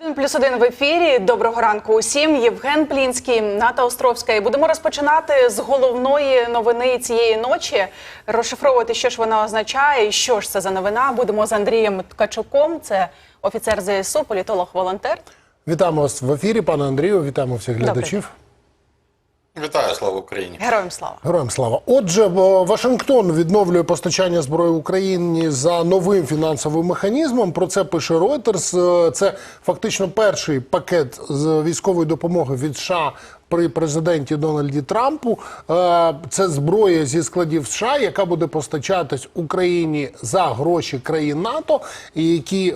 Один плюс один в ефірі. Доброго ранку усім. Євген Плінський, Ната Островська. І будемо розпочинати з головної новини цієї ночі. Розшифровувати, що ж вона означає, і що ж це за новина. Будемо з Андрієм Ткачуком. Це офіцер ЗСУ, політолог, волонтер. Вітаємо вас в ефірі, пане Андрію. Вітаємо всіх глядачів. глядачів. Вітаю, слава Україні. Героям слава. Героям слава. Отже, Вашингтон відновлює постачання зброї Україні за новим фінансовим механізмом. Про це пише Reuters. Е, Це фактично перший пакет з військової допомоги від США при президенті Дональді Трампу. Е, Це зброя зі складів США, яка буде постачатись Україні за гроші країн НАТО, які е,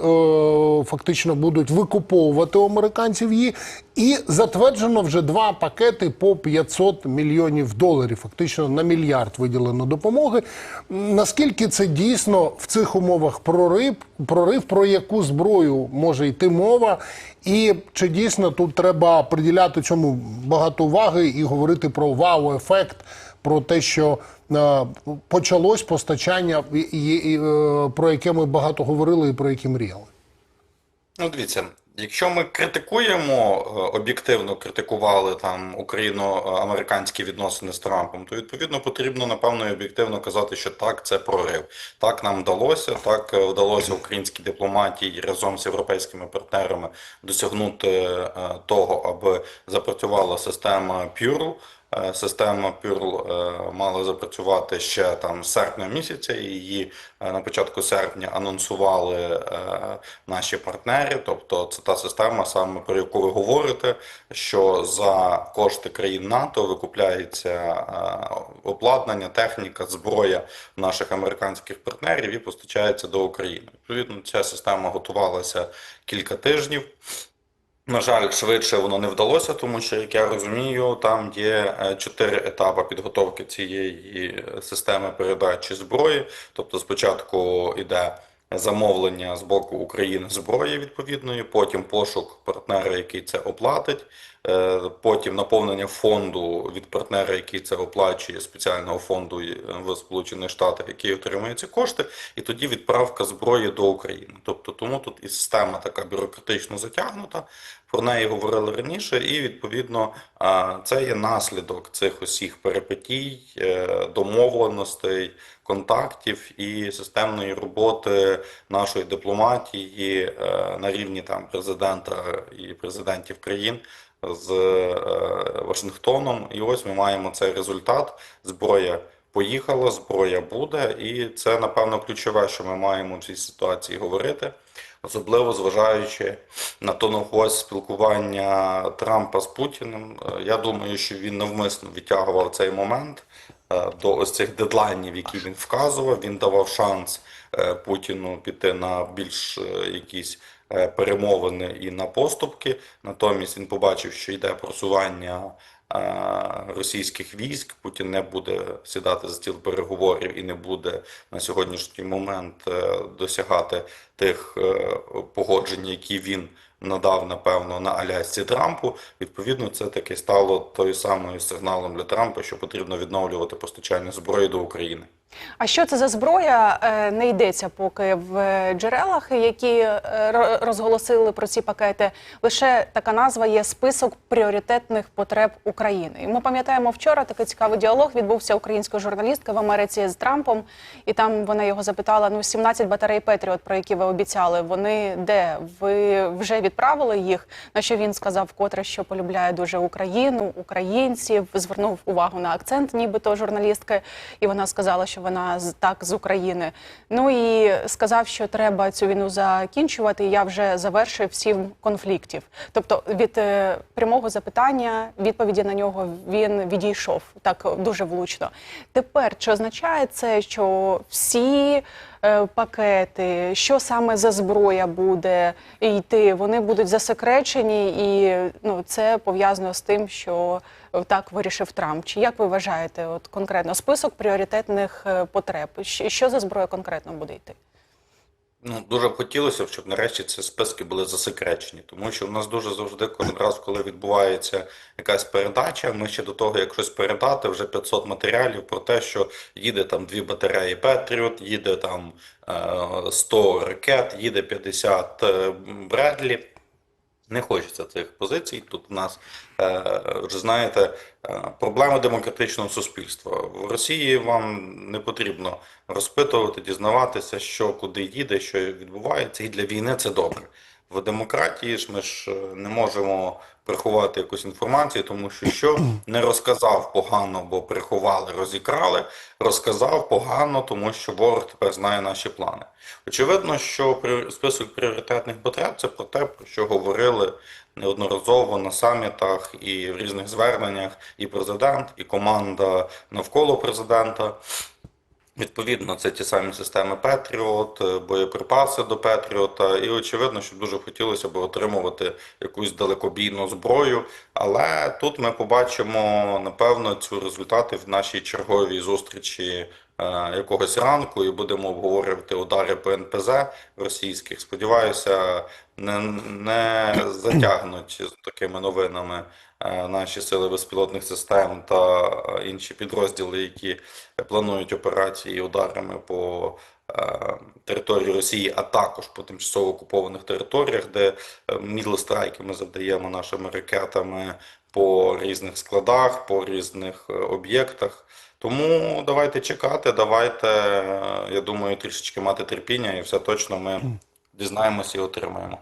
фактично будуть викуповувати у американців її. І затверджено вже два пакети по 500 мільйонів доларів. Фактично на мільярд виділено допомоги. Наскільки це дійсно в цих умовах прорив, прорив про яку зброю може йти мова, і чи дійсно тут треба приділяти цьому багато уваги і говорити про вау-ефект, про те, що е, почалось постачання, і, і, і, е, про яке ми багато говорили і про яке мріяли. Ну, дивіться, якщо ми критикуємо, е, об'єктивно критикували там україно-американські відносини з Трампом, то відповідно потрібно напевно і об'єктивно казати, що так, це прорив. Так нам вдалося, так е, вдалося українській дипломатії разом з європейськими партнерами досягнути е, того, аби запрацювала система Пюрл. Е, Система Пюрл мала запрацювати ще там з серпня місяця. Її е, на початку серпня анонсували е, наші партнери. Тобто, це та система, саме про яку ви говорите, що за кошти країн НАТО викупляється е, обладнання, техніка, зброя наших американських партнерів і постачається до України. Відповідно, ця система готувалася кілька тижнів. На жаль, швидше воно не вдалося, тому що, як я розумію, там є е, чотири етапи підготовки цієї е, системи передачі зброї. Тобто, спочатку йде замовлення з боку України зброї відповідної, потім пошук партнера, який це оплатить, е, потім наповнення фонду від партнера, який це оплачує спеціального фонду в Сполучених Штатах, який отримує ці кошти, і тоді відправка зброї до України. Тобто, тому тут і система така бюрократично затягнута. Про неї говорили раніше, і відповідно це є наслідок цих усіх перипетій, е, домовленостей, контактів і системної роботи нашої дипломатії е, на рівні там президента і президентів країн з е, Вашингтоном. І ось ми маємо цей результат. Зброя поїхала, зброя буде, і це напевно ключове, що ми маємо в цій ситуації говорити. Особливо зважаючи на тоногость спілкування Трампа з Путіним, Е, я думаю, що він навмисно відтягував цей момент е, до ось цих дедлайнів, які він вказував. Він давав шанс Путіну піти на більш е, якісь е, перемовини і на поступки. Натомість він побачив, що йде просування е, російських військ. Путін не буде сідати за стіл переговорів і не буде на сьогоднішній момент е, досягати тих е, погоджень, які він надав, напевно, на Алясці Трампу. Відповідно, це таки стало тою самою сигналом для Трампа, що потрібно відновлювати постачання зброї до України. А що це за зброя? Е, Не йдеться поки в е, джерелах, які е, ро- розголосили про ці пакети. Лише така назва є список пріоритетних потреб України. Ми пам'ятаємо, вчора такий цікавий діалог відбувся української журналістки в Америці з Трампом, і там вона його запитала: ну 17 батарей Петріот, про які ви обіцяли, вони де? Ви вже відправили їх? На що він сказав вкотре, що полюбляє дуже Україну, українців, звернув увагу на акцент, нібито журналістки, і вона сказала, що вона з- так з України. Ну і сказав, що треба цю війну закінчувати. і Я вже завершив сім конфліктів. Тобто від е, прямого запитання, відповіді на нього він відійшов так дуже влучно. Тепер чи означає це, що всі е, пакети, що саме за зброя буде йти, вони будуть засекречені, і ну це пов'язано з тим, що так вирішив Трамп. Чи як ви вважаєте, от конкретно список пріоритетних е, потреб? Що за зброя конкретно буде йти? Ну, дуже б хотілося, щоб нарешті ці списки були засекречені, тому що в нас дуже завжди кожен раз, коли відбувається якась передача, ми ще до того, як щось передати, вже 500 матеріалів про те, що їде там дві батареї Петріот, їде там е, 100 ракет, їде 50 е, Бредлі. Не хочеться цих позицій. Тут у нас е, вже знаєте проблеми демократичного суспільства. В Росії вам не потрібно розпитувати, дізнаватися, що куди їде, що відбувається, і для війни це добре. В демократії ж ми ж е, не можемо приховати якусь інформацію, тому що що не розказав погано, бо приховали, розікрали, розказав погано, тому що ворог тепер знає наші плани. Очевидно, що список пріоритетних потреб це про те, про що говорили неодноразово на самітах і в різних зверненнях і президент, і команда навколо президента. Відповідно, це ті самі системи Петріот, е, боєприпаси до Петріота, і очевидно, що дуже хотілося б отримувати якусь далекобійну зброю. Але тут ми побачимо напевно цю результати в нашій черговій зустрічі е, якогось ранку і будемо обговорювати удари по НПЗ російських. Сподіваюся, не, не затягнуть з такими новинами наші сили безпілотних систем та е, інші підрозділи, які планують операції ударами по е, території Росії, а також по тимчасово окупованих територіях, де е, мідлстрайки ми завдаємо нашими ракетами по різних складах, по різних е, об'єктах. Тому давайте чекати, давайте, е, я думаю, трішечки мати терпіння, і все точно ми дізнаємося і отримаємо.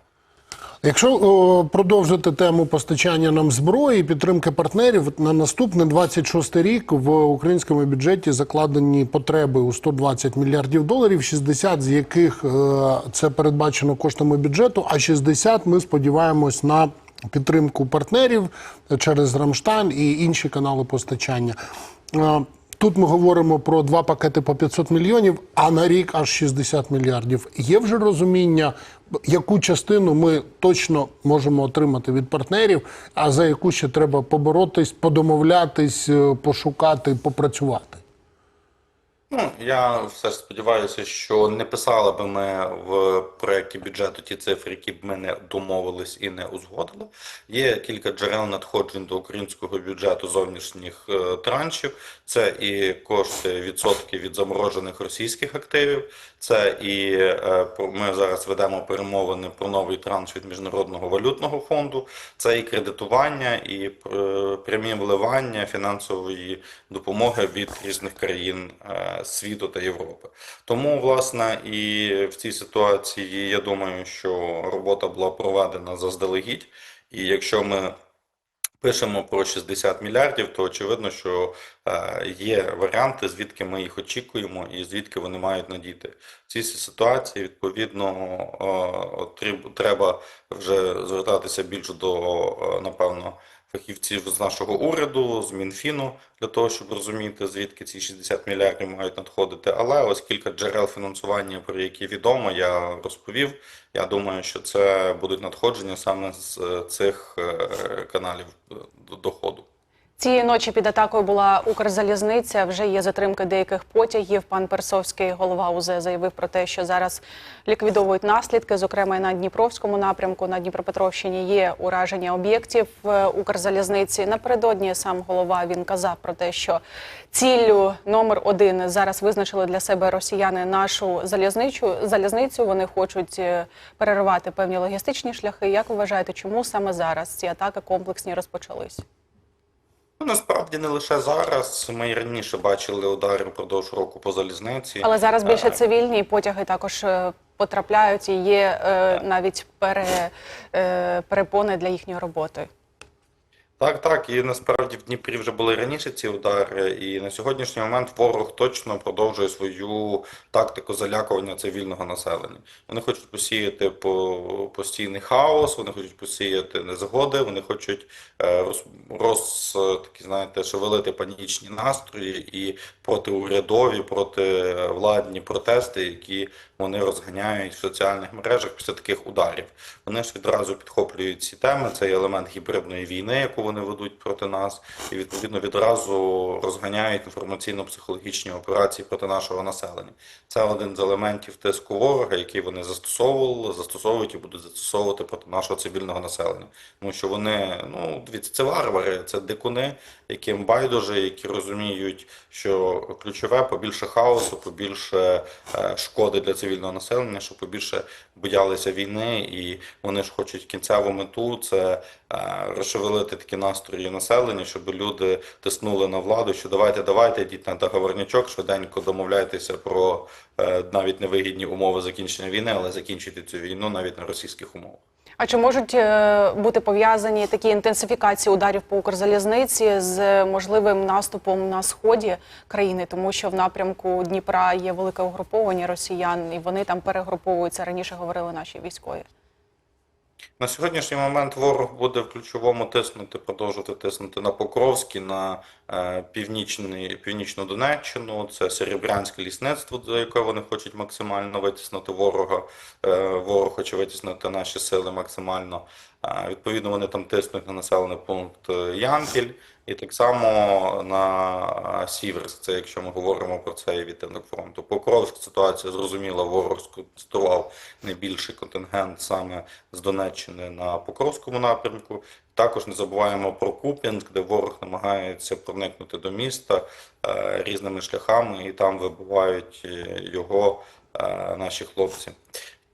Якщо о, продовжити тему постачання нам зброї підтримки партнерів, на наступний 26 рік в українському бюджеті закладені потреби у 120 мільярдів доларів, 60 з яких е, це передбачено коштами бюджету, а 60 ми сподіваємось на підтримку партнерів через Рамштайн і інші канали постачання. Е, Тут ми говоримо про два пакети по 500 мільйонів, а на рік аж 60 мільярдів. Є вже розуміння, яку частину ми точно можемо отримати від партнерів, а за яку ще треба поборотись, подомовлятись, е, пошукати, попрацювати. Ну, я все ж сподіваюся, що не писали би ми в проєкті бюджету ті цифри, які б ми не домовились і не узгодили. Є кілька джерел надходжень до українського бюджету зовнішніх е, траншів. Це і кошти відсотки від заморожених російських активів. Це і е, ми зараз ведемо перемовини про новий транш від Міжнародного валютного фонду. Це і кредитування, і е, прямі вливання фінансової допомоги від різних країн світу та Європи. Тому, власне, і в цій ситуації я думаю, що робота була проведена заздалегідь. І якщо ми пишемо про 60 мільярдів, то очевидно, що е, є варіанти, звідки ми їх очікуємо і звідки вони мають надійти. В цій ситуації, відповідно, е, треба вже звертатися більше до, е, напевно, фахівців з нашого уряду, з Мінфіну, для того, щоб розуміти, звідки ці 60 мільярдів мають надходити. Але ось кілька джерел фінансування, про які відомо, я розповів. Я думаю, що це будуть надходження саме з е, цих е, каналів е, доходу. Цієї ночі під атакою була Укрзалізниця. Вже є затримки деяких потягів. Пан Персовський, голова УЗ, заявив про те, що зараз ліквідовують наслідки. Зокрема, на Дніпровському напрямку на Дніпропетровщині є ураження об'єктів Укрзалізниці. Напередодні сам голова він казав про те, що ціллю номер один зараз визначили для себе росіяни нашу залізничу залізницю. Вони хочуть е, переривати певні логістичні шляхи. Як ви вважаєте, чому саме зараз ці атаки комплексні розпочались? Ну, насправді не лише зараз. Ми і раніше бачили удари впродовж року по залізниці. Але зараз більше Е, цивільні потяги також е, потрапляють і є е, навіть пере, е, перепони для їхньої роботи. Так, так, і насправді в Дніпрі вже були раніше ці удари, і на сьогоднішній момент ворог точно продовжує свою тактику залякування цивільного населення. Вони хочуть посіяти по- постійний хаос, вони хочуть посіяти незгоди, вони хочуть е, роз, роз такі, знаєте, шевелити панічні настрої і протиурядові, противладні протести, які вони розганяють в соціальних мережах після таких ударів. Вони ж відразу підхоплюють ці теми. Це є елемент гібридної війни, яку вони ведуть проти нас, і відповідно відразу розганяють інформаційно-психологічні операції проти нашого населення. Це один з елементів тиску ворога, який вони застосовували, застосовують і будуть застосовувати проти нашого цивільного населення. Тому що вони, ну дивіться, це варвари, це дикуни, яким байдуже, які розуміють, що ключове побільше хаосу, побільше е, шкоди для цивільного цивільного населення, щоб побільше боялися війни, і вони ж хочуть кінцеву мету це е, розшевелити такі настрої населення, щоб люди тиснули на владу, що давайте, давайте, йдіть на договорнячок, швиденько домовляйтеся про е, навіть невигідні умови закінчення війни, але закінчити цю війну навіть на російських умовах. А чи можуть е, бути пов'язані такі інтенсифікації ударів по Укрзалізниці з можливим наступом на сході країни, тому що в напрямку Дніпра є велике угруповання росіян, і вони там перегруповуються. Раніше говорили наші військові. На сьогоднішній момент ворог буде в ключовому тиснути, продовжувати тиснути на Покровський, на е, північну Донеччину, це Серебрянське лісництво, до якого вони хочуть максимально витиснути ворога. Е, ворог хоче витіснити наші сили максимально. Відповідно, вони там тиснуть на населений пункт е, Ямпіль і так само на Сіверськ, це якщо ми говоримо про цей відтинок фронту. Покровськ ситуація зрозуміла, ворог сконцентрував найбільший контингент саме з Донеччини на Покровському напрямку. Також не забуваємо про Куп'янськ, де ворог намагається проникнути до міста е, різними шляхами, і там вибивають е, його наші хлопці.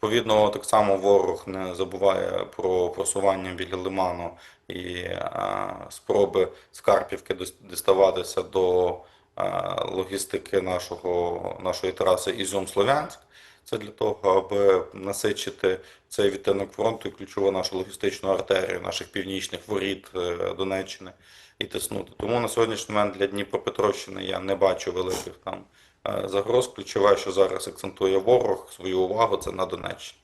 Відповідно, так само ворог не забуває про просування біля Лиману і е, спроби з Карпівки діставатися до е, логістики нашого, нашої траси Ізюм-Слов'янськ. Це для того, аби насичити цей відтинок фронту і ключову нашу логістичну артерію наших північних воріт е, Донеччини і тиснути. Тому на сьогоднішній момент для Дніпропетровщини я не бачу великих там загроз. Ключове, що зараз акцентує ворог свою увагу, це на Донеччині.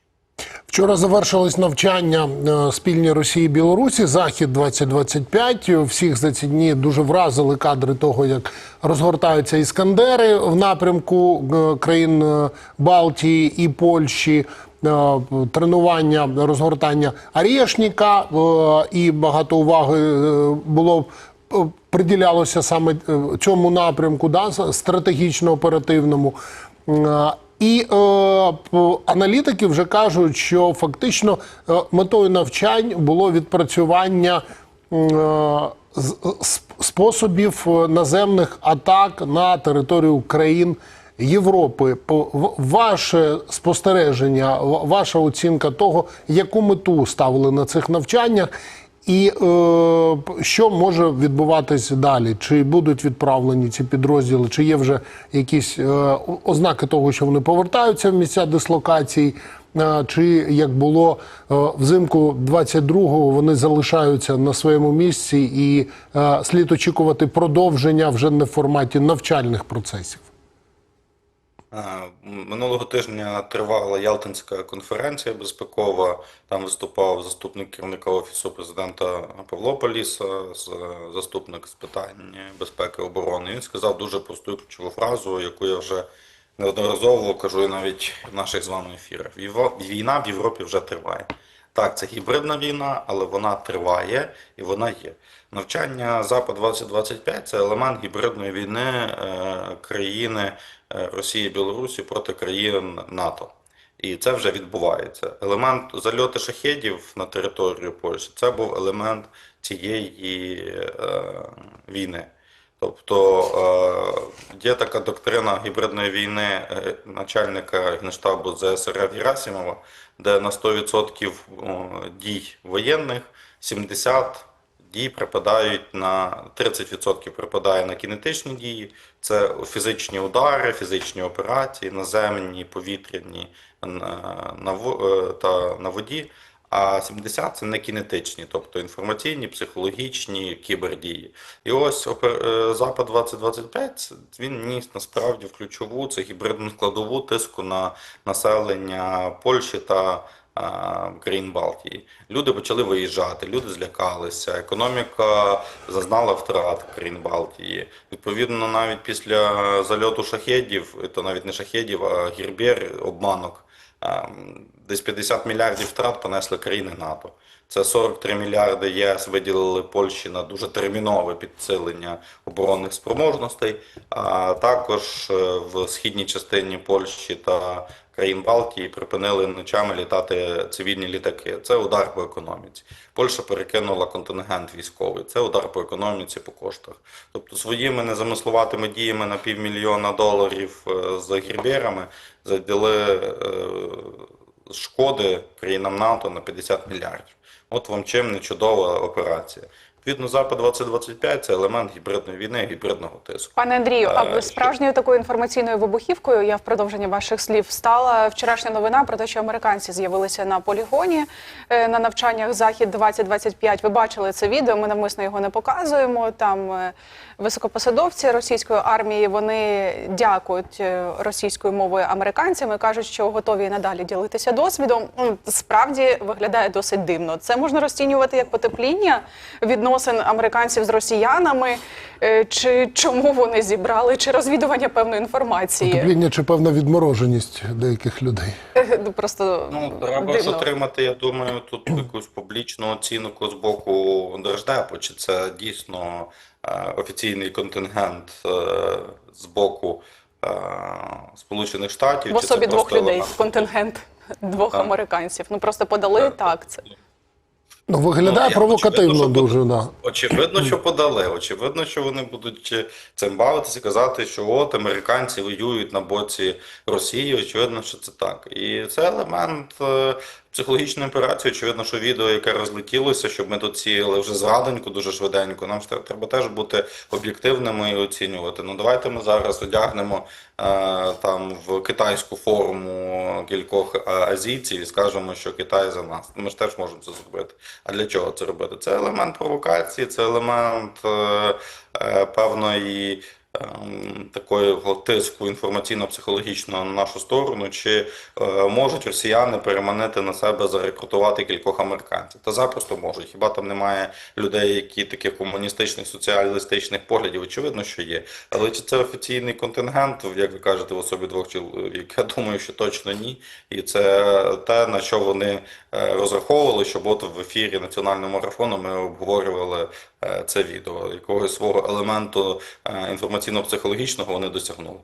Вчора завершилось навчання е, спільні Росії і Білорусі. Захід 2025 Всіх за ці дні дуже вразили кадри того, як розгортаються іскандери в напрямку е, країн е, Балтії і Польщі. Тренування розгортання Арєшніка е, і багато уваги було приділялося саме е, цьому напрямку, да, стратегічно оперативному. Е, І е, аналітики вже кажуть, що фактично е, метою навчань було відпрацювання е, способів наземних атак на територію країн Європи. Ваше спостереження, ваша оцінка того, яку мету ставили на цих навчаннях, і е, що може відбуватись далі? Чи будуть відправлені ці підрозділи, чи є вже якісь е, ознаки того, що вони повертаються в місця дислокації? е, Чи як було е, взимку 22-го, вони залишаються на своєму місці, і е, слід очікувати продовження вже не в форматі навчальних процесів? Е, Минулого тижня тривала Ялтинська конференція безпекова. Там виступав заступник керівника офісу президента Павло Поліса, заступник з питань безпеки оборони. Він сказав дуже просту ключову фразу, яку я вже неодноразово кажу і навіть в наших з вами ефірах. Війна в Європі вже триває. Так, це гібридна війна, але вона триває і вона є. Навчання Запад 2025 це елемент гібридної війни е, країни е, Росії і Білорусі проти країн НАТО. І це вже відбувається. Елемент зальоти шахедів на територію Польщі це був елемент цієї е, війни. Тобто є така доктрина гібридної війни начальника генштабу ЗСРФ Герасимова, де на 100% дій воєнних 70 дій припадають на 30% припадає на кінетичні дії. Це фізичні удари, фізичні операції, наземні, повітряні на, на, е, та на воді. А 70 це не кінетичні, тобто інформаційні, психологічні, кібердії. І ось опер- е, Запад 2025 це- він ніс насправді в ключову це гібридну складову тиску на населення Польщі та країн Балтії. Люди почали виїжджати, люди злякалися, економіка зазнала втрат країн Балтії. Відповідно, навіть після зальоту шахедів, то навіть не шахедів, а гірбєр, обманок. Десь 50 мільярдів втрат понесли країни НАТО. Це 43 мільярди ЄС виділили Польщі на дуже термінове підсилення оборонних спроможностей. А також е, в східній частині Польщі та країн Балтії припинили ночами літати цивільні літаки. Це удар по економіці. Польща перекинула контингент військовий. Це удар по економіці, по коштах. Тобто своїми незамисловатими діями на півмільйона доларів е, з гірбєрами заділи е, шкоди країнам НАТО на 50 мільярдів. От вам чим не чудова операція. Відповідно, Запад 2025 це елемент гібридної війни, гібридного тиску. Пане Андрію, а Е, справжньою такою інформаційною вибухівкою я в продовження ваших слів стала вчорашня новина про те, що американці з'явилися на полігоні е, на навчаннях Захід 2025 Ви бачили це відео. Ми навмисно його не показуємо. Там е, високопосадовці російської армії вони дякують російською мовою американцям і кажуть, що готові і надалі ділитися досвідом. Справді виглядає досить дивно. Це можна розцінювати як потепління відносин американців з росіянами, е, чи чому вони зібрали, чи розвідування певної інформації. Потепління чи певна відмороженість деяких людей. Е, ну, Просто Ну, треба дивно. отримати, я думаю, тут якусь публічну оцінку з боку Держдепу, чи це дійсно е, офіційний контингент з боку Сполучених Штатів, в чи це особі двох людей елемент? контингент двох Так. американців. Ну просто подали Так. так. Це Ну, виглядає ну, провокативно очевидно, що дуже. Да. Очевидно, що подали. Очевидно, що вони будуть е, цим бавитися, казати, що от американці воюють на боці Росії. Очевидно, що це так. І це елемент е, психологічної операції. Очевидно, що відео, яке розлетілося, щоб ми тут сіяли вже зрадоньку дуже швиденько. Нам треба теж бути об'єктивними і оцінювати. Ну давайте ми зараз одягнемо е, там в китайську форму кількох е, азійців і скажемо, що Китай за нас. Ми ж теж можемо це зробити. А для чого це робити? Це елемент провокації, це елемент е, е, певної такого тиску інформаційно-психологічного на нашу сторону, чи е, можуть росіяни переманити на себе зарекрутувати кількох американців? Та запросто можуть. Хіба там немає людей, які таких комуністичних, соціалістичних поглядів? Очевидно, що є. Але чи це офіційний контингент, як ви кажете, в особі двох чоловік? Я думаю, що точно ні. І це те, на що вони е, розраховували, щоб от в ефірі національного марафону ми обговорювали е, це відео. Якогось свого елементу е, інформаційно-психологічного вони досягнули.